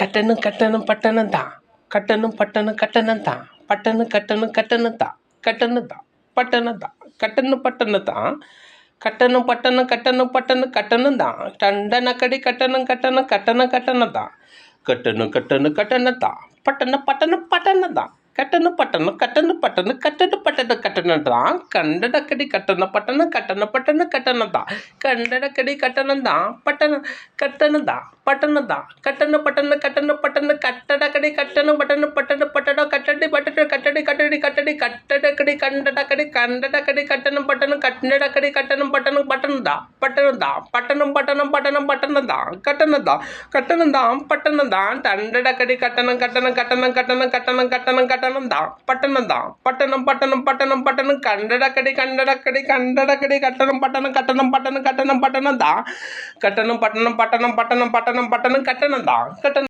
கட்டணும் கட்டணும் பட்டணம் தான். கட்டணும் பட்டணம் கட்டணம் தான். பட்டணம் கட்டணும் கட்டணம் தான். கட்டணம் தான் பட்டணம் தான். கட்டணும் பட்டணம் தான். கட்டணும் பட்டணம் கட்டணும் பட்டணம் கட்டணம் தான். டண்டனக்கடி கட்டணம் கட்டணம் கட்டணம் கட்டணம் தான். கட்டணும் கட்டணும் கட்டணம் தான். பட்டணம் பட்டணம் பட்டணம் தான். கட்டணம் பட்டணம் கட்டணம் பட்டணம் கட்டணம் பட்டணம் கட்டணம் தான். கண்டடக்கடி கட்டணம் பட்டணம் கட்டணம் பட்டணம் கட்டணம் தான். கண்டடக்கடி கட்டணம் தான் பட்டணம் கட்டணம் தான் பட்டணம் தான். கட்டணம் பட்டணம் கட்டணம் பட்டணம் கட்டடக்கடி கட்டணம் பட்டணம் பட்டணம் பட்டணம் கட்டடி பட்டட கட்டடி கட்டடி கட்டடக்கடி கண்டடக்கடி கண்டடக்கடி கட்டணம் பட்டணம் கட்டடக்கடி கட்டணம் பட்டணம் பட்டணம் தான் பட்டணம் தான் பட்டணம் பட்டணம் பட்டணம் பட்டணம் தான் கட்டணம் தான் கட்டணம் தான் பட்டணம் தான் டண்டடக்கடி கட்டணம் கட்டணம் கட்டணம் கட்டணம் கட்டணம் கட்டணம் கட்டணம் தான் பட்டணம் தான் பட்டணம் பட்டணம் பட்டணம் பட்டணம் கண்டடக்கடி கண்டடக்கடி கண்டடக்கடி கட்டணம் பட்டணம் கட்டணம் பட்டணம் கட்டணம் பட்டணம் தான் கட்டணம் பட்டணம் பட்டணம் பட்டணம் பட்டணம் பட்டணம் கட்டணம் தான் கட்டணம்